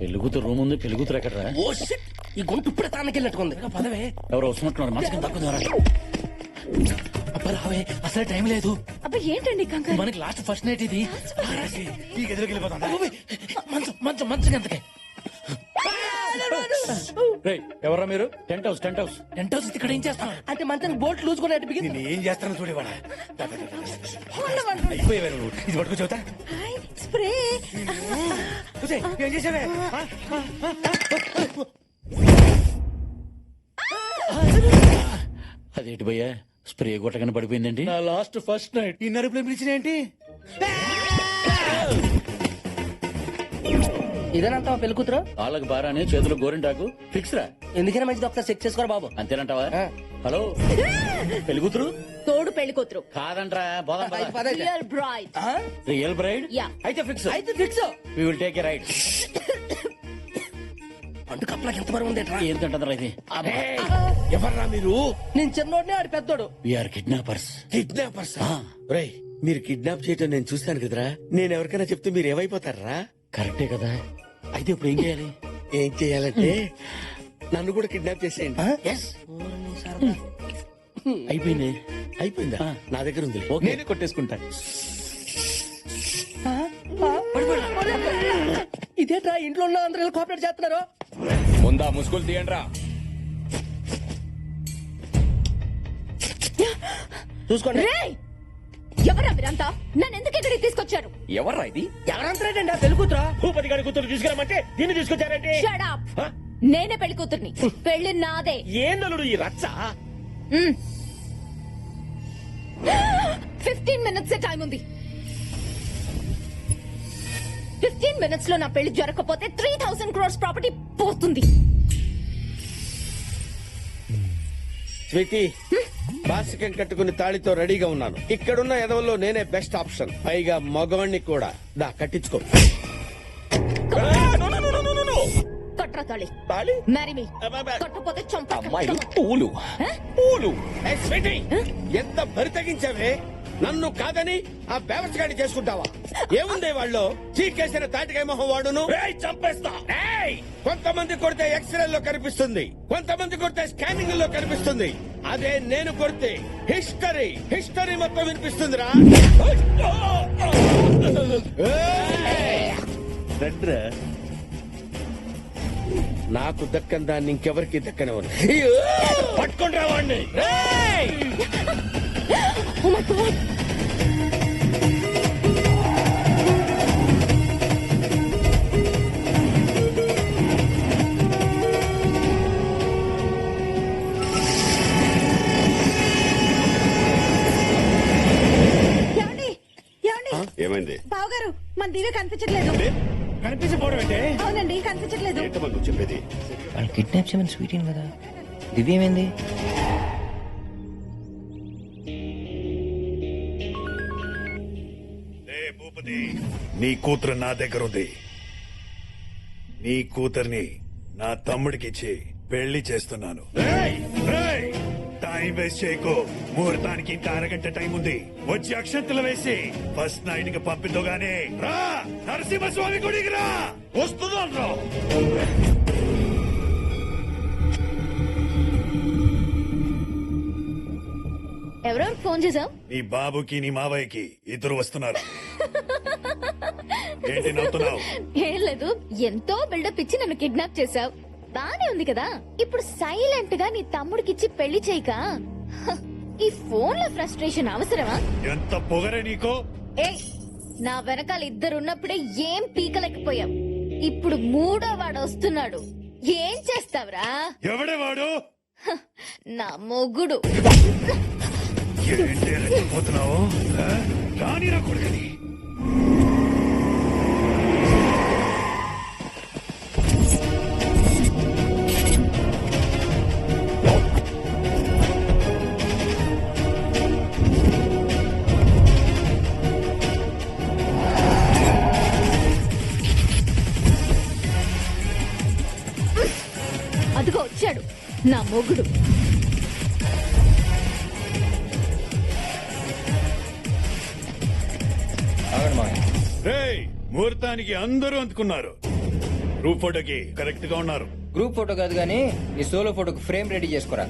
పెళ్ళికూతురు రూమ్ ఉంది పెళ్ళికూతురు ఎక్కడరా? ఓ షిట్ ఈ గొంతు ఇప్పుడే తానకి వెళ్ళినట్టుకుంది. పదవే. ఎవరో వస్తున్నట్టున్నారు మనసుకి తక్కువ ద్వారా అబ్బా రావే. అసలు టైం లేదు. అబ్బా ఏంటండి కంగారు? మనకి లాస్ట్ ఫస్ట్ నైట్ ఇది. ఈ గదిలోకి వెళ్ళిపోతాం. మంచం మంచం మంచం ఎంతకే రేయ్, ఎవరా మీరు? Tent house tent house. Tent house ఇక్కడ ఏం చేస్తాం? అంటే మంచానికి బోట్ లూజ్ కూడా బిగింది. నేను ఏం చేస్తాను చూడేవాడా అయిపోయేవారు నువ్వు. ఇది పట్టుకో చెబుతా. స్ప్రే. చూసే ఏం చేసావే? ఆ? అదేంటి భయ్యా? స్ప్రే కొట్టగానే పడిపోయిందండి. నా లాస్ట్ ఫస్ట్ నైట్. ఈ నరుపులో పిలిచిన ఏంటి? ఇదేనంతా పెళ్ళి కూతురు? వాళ్ళకి బారానే చేతులు గోరింటాకు. ఫిక్స్ రా. ఎందుకైనా మంచిది ఒకసారి చెక్ చేసుకోరా బాబు. అంతేనంటావా? ఆ. హలో? పెళ్ళికూతురు తోడు పెళ్ళి కూతురు. కాదంట్రా పోదాం. అయితే పద అయితే. రియల్ బ్రైడ్ ఆ? Real bride Yeah. అయితే ఫిక్స్ అయితే fix we will take a right అంటు కప్పలకి ఎంత బరువు ఉంది ఏం తింటుందిరా ఇది? ఎవర్రా మీరు? నేను చిన్నోడిని ఆడి పెద్దోడు. వీఆర్ కిడ్నాపర్స్ కిడ్నాపర్స్ రేయ్ మీరు కిడ్నాప్ చేయటం నేను చూస్తాను కదరా. నేను ఎవరికైనా చెప్తే మీరు ఏమైపోతారా? కరెక్టే కదా. అయితే ఇప్పుడు ఏం చేయాలి? ఏం చేయాలంటే నన్ను కూడా కిడ్నాప్ చేసేయండి. ఎస్ అయిపోయింది. అయిపోయిందా. నా దగ్గర ఉంది. ఓకే. నేనే కొట్టేసుకుంటా. ఇదేట్రా? ఇంట్లో ఉన్న అందరూ కోఆపరేట్ చేస్తున్నారు. ముందా ముసుగులు తీయండిరా. చూసుకోండి. రేయ్! ఎవరా మీరంతా? నన్ను ఎందుకు ఇక్కడికి తీసుకొచ్చారు? ఎవర్రా ఇది? ఎవరంటారండి ఆ పెళ్ళి కూతురా? భూపతి గారి కూతురు తీసుకురామంటే దీన్ని తీసుకొచ్చారంటే? Shut up. నేనే పెళ్ళి కూతుర్ని. పెళ్ళి నాదే. ఏందలుడు ఈ రచ్చ? ఫిఫ్టీన్ మినిట్స్ టైం ఉంది. ఫిఫ్టీన్ మినిట్స్లో నా పెళ్ళి జరగకపోతే త్రీ థౌసండ్ క్రోర్స్ ప్రాపర్టీ పోతుంది. స్వీటీ బాసికం కట్టుకుని తాళితో రెడీగా ఉన్నాను. ఇక్కడున్న ఎదవల్లో నేనే బెస్ట్ ఆప్షన్ పైగా మగవాణ్ణి కూడా. దా కట్టించుకో. కట్రా తాళి? తాళి మ్యారీ మీ కట్టకపోతే చంప అమ్మాయిలు పూలు. పూలు. స్వీటీ. ఎంత బరి తగ్గించావే? నన్ను కాదని ఆ బేవస్గాడి చేసుకుంటావా? ఏముంది వాళ్ళు చీకేసిన తాటికాయ మొహం వాడును. చంపేస్తా. కొంతమంది కొడితే ఎక్స్రే లో కనిపిస్తుంది. కొంతమంది కొడితే స్కానింగ్లో కనిపిస్తుంది. అదే నేను కొడితే హిస్టరీ హిస్టరీ మొత్తం వినిపిస్తుందిరా. రండ్రా. నాకు దక్కని దాన్ని ఇంకెవరికి దక్కనివ్వను? పట్టుకుంటా ఏమైంది? బావగారు మన దివ్య కనిపించట్లేదు. కనిపించకపోవడం అంటే అవునండి కనిపించట్లేదు. ఏంటమ్మా నువ్వు చెప్పేది? వాళ్ళు కిడ్నాప్ చేయమని స్వీట్ కదా? దివ్యమేంది ఏ భూపతి నీ కూతురు నా దగ్గర ఉంది నీ కూతుర్ని నా తమ్ముడికిచ్చి పెళ్ళి చేస్తున్నాను! టైం వేస్ట్ చేయకు. ముహూర్తానికి ఇంకా అరగంట టైం ఉంది. వచ్చి అక్షంతలు వేసి ఫస్ట్ నైట్కి పంపిద్దుగానే రా నరసింహస్వామి గుడికి రా. రా. ఎవరెవరు ఫోన్ చేసావు నీ బాబుకి నీ మావయ్యకి ఇద్దరు వస్తున్నారు. ఏంటి నవ్వుతున్నావు? ఏం లేదు. ఎంతో బిల్డప్ ఇచ్చి నన్ను కిడ్నాప్ చేశావు. బానే ఉంది కదా. ఇప్పుడు సైలెంట్గా నీ తమ్ముడికిచ్చి పెళ్ళి చేయక. ఈ ఫోన్లో ఫ్రస్ట్రేషన్ అవసరమా? ఎంత పొగరే నీకో? ఏ నా వెనకాల ఇద్దరు ఉన్నప్పుడే ఏం పీకలేకపోయావు ఇప్పుడు మూడో వాడు వస్తున్నాడు. ఏం చేస్తావురా? ఎవడే వాడు? నా మొగుడు. ఏంటి రెచ్చిపోతున్నావు ఆ? రానిరా కొడుకని. మొగుడు. రేయ్ ముహూర్తానికి అందరూ అందుకున్నారు. గ్రూప్ ఫోటోకి కరెక్ట్గా ఉన్నారు. గ్రూప్ ఫోటో కాదు కానీ నీ సోలో ఫోటోకి ఫ్రేమ్ రెడీ చేసుకోరా.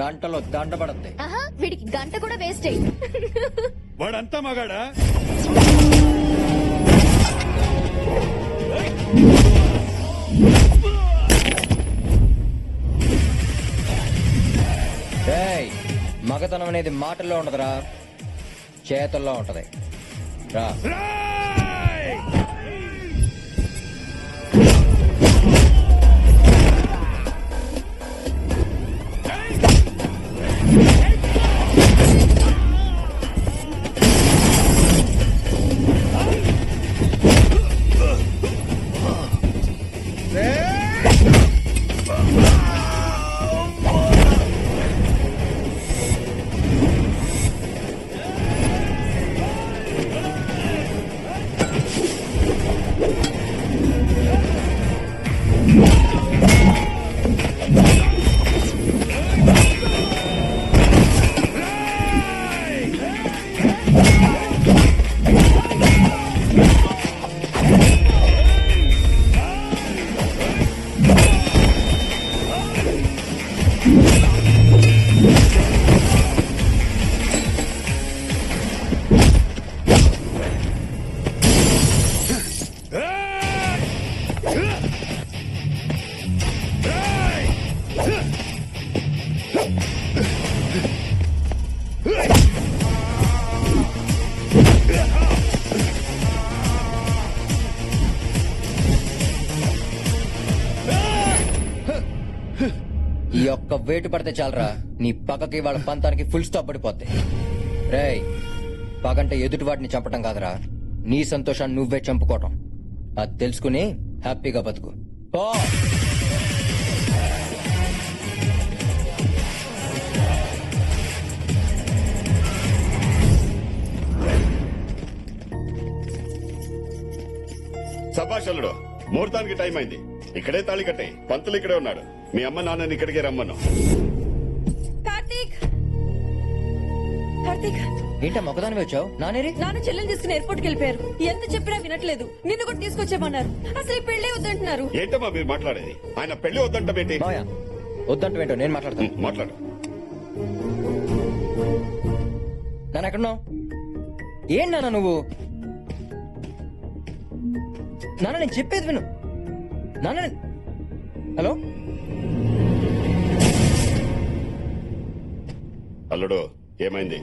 గంటలో దండ పడద్ది ఆహా వీడికి గంట కూడా వేస్ట్ వాడంతా మగాడా? రేయ్. మగతనం అనేది మాటల్లో ఉండదురా చేతల్లో ఉంటది. రా. ఒక్క వేటు పడితే చాలరా. నీ పగకి వాళ్ళ పంతానికి ఫుల్ స్టాప్ పడిపోద్ది. రేయ్ పగంటే ఎదుటి వాటిని చంపటం కాదురా. నీ సంతోషాన్ని నువ్వే చంపుకోవటం. అది తెలుసుకుని హ్యాపీగా బతుకు. పో! సభాషలుడు ముహూర్తానికి టైం అయింది. ఇక్కడే తాళి కట్టే. పంతులు ఇక్కడే ఉన్నాడు. మీ అమ్మ నాన్నని ఇక్కడికే రమ్మను. కార్తీక్! కార్తీక్! ఏంటా మొక్కదాని వచ్చావు? నానేరి? నాన్న చెల్లెలు తీసుకుని ఎయిర్పోర్ట్కి వెళ్ళిపోయారు. ఎంత చెప్పినా వినట్లేదు. నిన్ను కూడా తీసుకొచ్చేమన్నారు అసలు ఈ పెళ్ళే వద్దంటున్నారు. ఏంటమ్మా మీరు మాట్లాడేది? ఆయన పెళ్ళి వద్దంటమేంటి మాయా వద్దంటూ నేను మాట్లాడతాను. మాట్లాడు. నాన్న ఎక్కడున్నావు? ఏం నాన్న నువ్వు? నాన్న నేను చెప్పేది విను. నాన్న నేను- హలో? అల్లుడు ఏమైంది?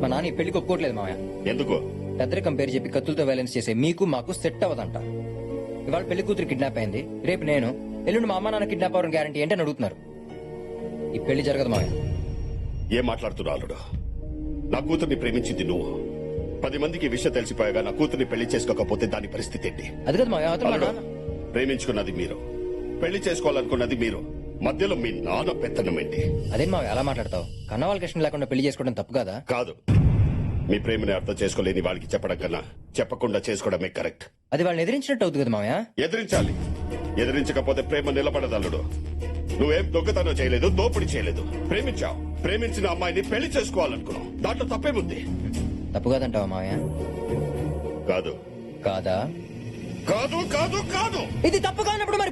మా నాన్న ఈ పెళ్ళికి ఒప్పుకోవట్లేదు మామయ్య ఎందుకు? పెద్దరికం పేరు చెప్పి కత్తులతో బ్యాలెన్స్ చేసే మీకు మాకు సెట్ అవ్వదంట. ఇవాళ పెళ్ళి కూతురు కిడ్నాప్ అయింది. రేపు నేను ఎల్లుండి మా అమ్మ నాన్న కిడ్నాప్ అవ్వడం గ్యారంటీ ఏంటని అడుగుతున్నారు. ఈ పెళ్ళి జరగదు మామయ్య ఏం మాట్లాడుతున్నావు అల్లుడు? నా కూతుర్ని ప్రేమించింది నువ్వు. పది మందికి ఈ విషయం తెలిసిపోయాగా నా కూతుర్ని పెళ్ళి చేసుకోకపోతే దాని పరిస్థితి ఏంటి? అది కదా మామయ్య అవతల మా అల్లుడు నాన్న. ప్రేమించుకున్నది మీరు. పెళ్ళి చేసుకోవాలనుకున్నది మీరు. మధ్యలో మీ నాన్న పెత్తనం ఏంటి? అదేం మామయ్య అలా మాట్లాడతావు. కన్న వాళ్ళకి ఇష్టం లేకుండా పెళ్ళి చేసుకోవడం తప్పు కదా? కాదు. మీ ప్రేమని అర్థం చేసుకోలేని వాళ్ళకి చెప్పడం కన్నా చెప్పకుండా చేసుకోవడమే కరెక్ట్. అది వాళ్ళని ఎదిరించినట్టు అవుతుంది కదా మామయ్య? ఎదిరించాలి. ఎదిరించకపోతే ప్రేమ నిలబడదల్లుడు నువ్వేం దొంగతనం చేయలేదు దోపిడీ చేయలేదు. ప్రేమించావు. ప్రేమించిన అమ్మాయిని పెళ్ళి చేసుకోవాలనుకున్నావు. దాంట్లో తప్పేముంది? తప్పు కాదంటావా మామయ్య? కాదు. కాదా? కాదు కాదు కాదు. ఇది తప్పు కానప్పుడు మరి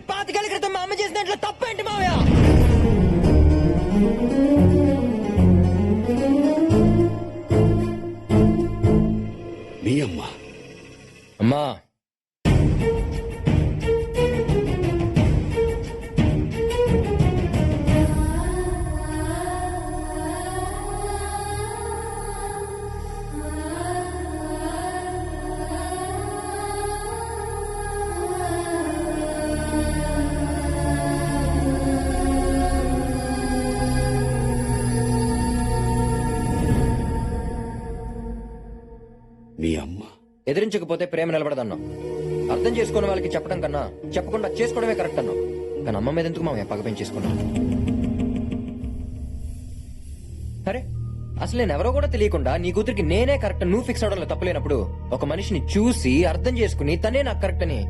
ఎదిరించకపోతే ప్రేమ నిలబడదన్నావు. అర్థం చేసుకున్న వాళ్ళకి చెప్పడం కన్నా చెప్పకుండా చేసుకోవడమే కరెక్ట్ అన్నావు. కానీ అమ్మ మీద ఎందుకు మామయ్య పగ పెంచేసుకున్నాం అరే అసలు నేను ఎవరో కూడా తెలియకుండా నీ కూతురికి నేనే కరెక్ట్ నువ్వు ఫిక్స్ అవడంలో తప్పలేనప్పుడు ఒక మనిషిని చూసి అర్థం చేసుకుని తనే నాకు కరెక్ట్ అని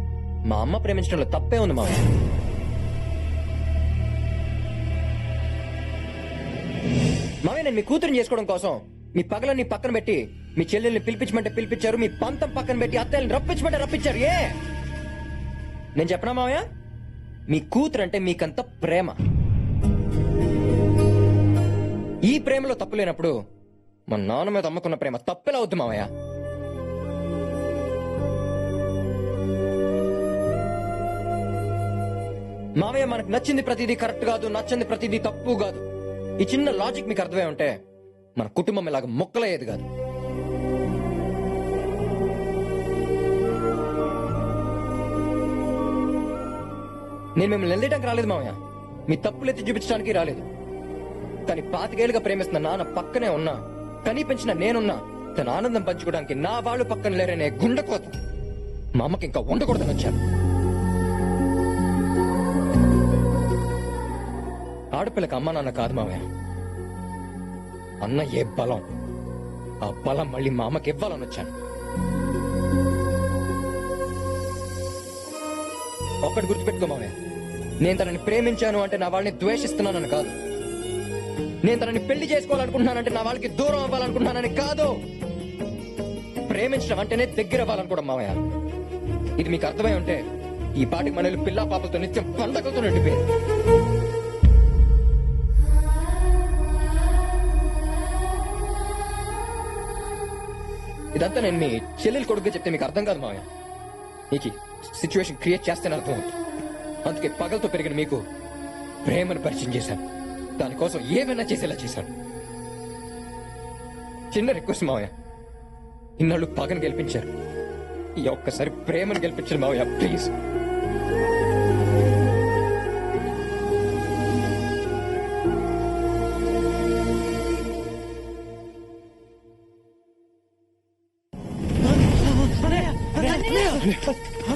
మా అమ్మ ప్రేమించడంలో తప్పే ఉంది మామయ్య మామయ్య నేను మీ కూతురిని చేసుకోవడం కోసం మీ పగలన్నీ పక్కన పెట్టి మీ చెల్లెల్ని పిలిపించమంటే పిలిపించారు మీ పంతం పక్కన పెట్టి అత్తయ్యని రప్పించమంటే రప్పించారు ఏ? నేను చెప్పనా మావయ్య? మీ కూతురు అంటే మీకంత ప్రేమ. ఈ ప్రేమలో తప్పు లేనప్పుడు మా నాన్న మీద అమ్మకున్న ప్రేమ తప్పెలా అవుద్ది మావయ్య? మావయ్య మనకు నచ్చింది ప్రతిదీ కరెక్ట్ కాదు నచ్చింది ప్రతిదీ తప్పు కాదు. ఈ చిన్న లాజిక్ మీకు అర్థమై ఉంటే మన కుటుంబం ఇలాగ మొక్కలయ్యేది కాదు. నేను మిమ్మల్ని వెళ్ళడానికి రాలేదు మామయ్య మీ తప్పులు ఎత్తి చూపించడానికి రాలేదు. తని పాతికేళ్ళుగా ప్రేమిస్తున్న నాన్న పక్కనే ఉన్నా కనిపించిన నేనున్నా తన ఆనందం పంచుకోవడానికి నా వాళ్ళు పక్కన లేరనే గుండెకోత. మా అమ్మకి ఇంకా ఉండకూడదని వచ్చాను. ఆడపిల్లకి అమ్మ నాన్న కాదు మామయ్య అన్న ఏ బలం. ఆ బలం మళ్ళీ మా అమ్మకి ఇవ్వాలని వచ్చాను. ఒక్కటి గుర్తుపెట్టుకో మావయ్య. నేను తనని ప్రేమించాను అంటే నా వాళ్ళని ద్వేషిస్తున్నానని కాదు. నేను తనని పెళ్ళి చేసుకోవాలనుకుంటున్నానంటే నా వాళ్ళకి దూరం అవ్వాలనుకుంటున్నానని కాదు. ప్రేమించడం అంటేనే దగ్గర అవ్వాలనుకోవడం మామయ్య ఇది మీకు అర్థమై ఉంటే ఈ పాటికి మనల్ని పిల్లా పాపలతో నిత్యం పండగలతో నిండిపోయింది. ఇదంతా నేను మీ చెల్లెలు కొడుకు చెప్తే మీకు అర్థం కాదు మామయ్య నీకు సిచ్యువేషన్ క్రియేట్ చేస్తేనే అర్థమవుతుంది అందుకే పగలతో పెరిగిన మీకు ప్రేమను పరిచయం చేశాను. దానికోసం ఏమైనా చేసేలా చేశాను. చిన్న రిక్వెస్ట్ మావయ్య. ఇన్నాళ్ళు పగను గెలిపించారు. ఈ ఒక్కసారి ప్రేమను గెలిపించారు మావయ్య ప్లీజ్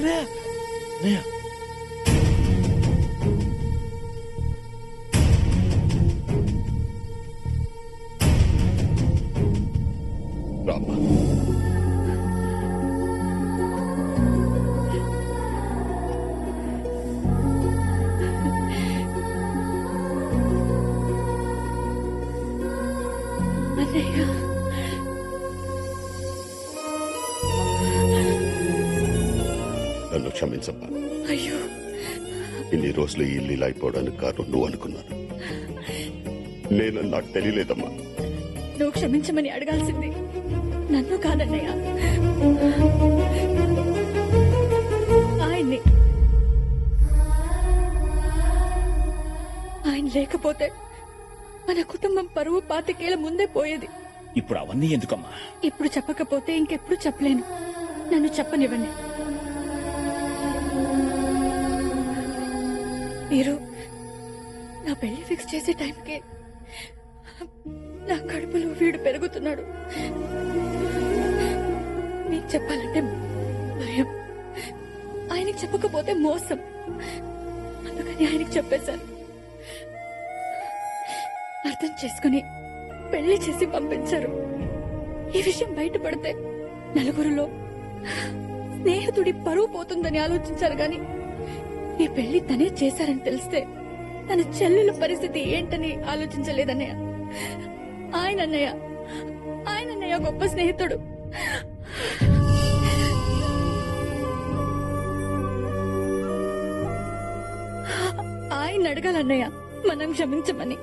Naya. Naya. నన్ను క్షమించమ్మా. అయ్యో. ఇన్ని రోజులు ఈ ఇల్లు ఇలా అయిపోవడానికి కారణం నువ్వు అనుకున్నాను. నేను నాకు తెలియలేదమ్మా. నువ్వు క్షమించమని అడగాల్సింది నన్ను కాదన్నయ్య. ఆయన్ని. ఆయన లేకపోతే మన కుటుంబం పరువు పాతికేళ్ళ ముందే పోయేది. ఇప్పుడు అవన్నీ ఎందుకమ్మా? ఇప్పుడు చెప్పకపోతే ఇంకెప్పుడు చెప్పలేను. నన్ను చెప్పనివ్వండి. మీరు నా పెళ్ళి ఫిక్స్ చేసే టైంకి నా కడుపులో వీడు పెరుగుతున్నాడు. మీకు చెప్పాలంటే భయం. ఆయనకి చెప్పకపోతే మోసం. అందుకని ఆయనకి చెప్పేశాను. అర్థం చేసుకుని పెళ్ళి చేసి పంపించారు. ఈ విషయం బయటపడితే నలుగురిలో స్నేహితుడి పరువు పోతుందని ఆలోచించారు కానీ ఈ పెళ్ళి తనే చేశారని తెలిస్తే తన చెల్లెల పరిస్థితి ఏంటని ఆలోచించలేదన్నయ్య. ఆయన అన్నయ్య ఆయన అన్నయ్య గొప్ప స్నేహితుడు. ఆయన అడగాలన్నయ్య మనం క్షమించమని.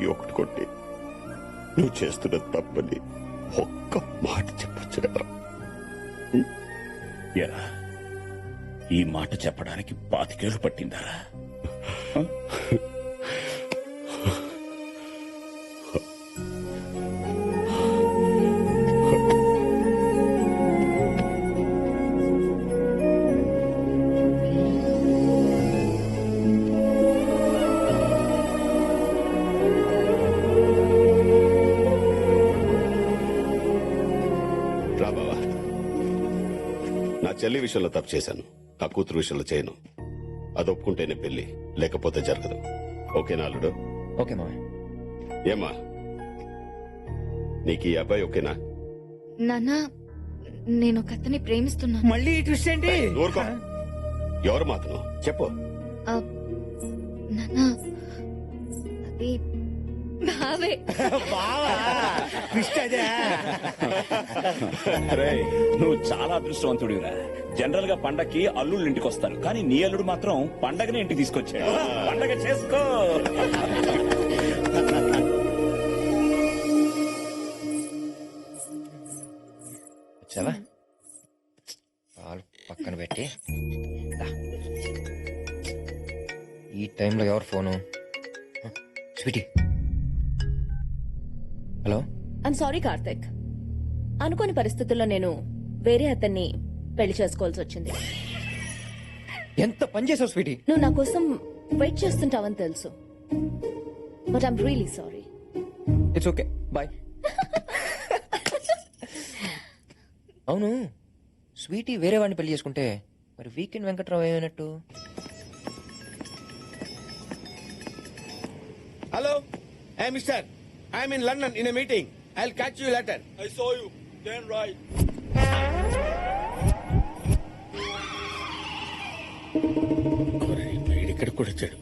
లాగి ఒకటి కొట్టి. నువ్వు చేస్తున్న తప్పని ఒక్క మాట చెప్పొచ్చు ఎరా ఈ మాట చెప్పడానికి పాతికేళ్ళు పట్టిందారా విషయంలో తప్పు చేశాను. నా కూతురు విషయంలో చేయను. అది ఒప్పుకుంటేనే పెళ్ళి లేకపోతే జరగదు. ఓకేనా అల్లుడు? ఓకే మావయ్య. ఏమా? నీకు ఈ అబ్బాయి ఓకేనా? నాన్న నేను ఒక అతన్ని ప్రేమిస్తున్నాను. మళ్ళీ ఈ ట్విస్ట్ ఏంటి? ఊరుకో. ఎవరు మాతను చెప్పు. నాన్న అది బావే. బావా? ట్విస్ట్ అదే. రేయ్, నువ్వు చాలా అదృష్టవంతుడివిరా. జనరల్గా పండక్కి అల్లుళ్ళు ఇంటికి వస్తారు కానీ నీ అల్లుడు మాత్రం పండగనే ఇంటికి తీసుకొచ్చాడు. పండగ చేసుకో. వచ్చావా? పాలు పక్కన పెట్టి. ఈ టైంలో ఎవరు ఫోను? స్వీటీ. సారీ కార్తిక్. అనుకోని పరిస్థితుల్లో నేను వేరే అతన్ని పెళ్ళి చేసుకోవాల్సి వచ్చింది. ఎంత పని చేసావు స్వీటీ? నువ్వు నా కోసం వెయిట్ చేస్తుంటావని తెలుసు. But I'm really sorry it's okay boy అవును. స్వీటీ వేరే వాడిని పెళ్ళి చేసుకుంటే మరి weekend Venkatrao ఏమైనట్టు? Hello I mister I'm in London in meeting I catch you later I so you then right ఇక్కడ కూడా వచ్చాడు.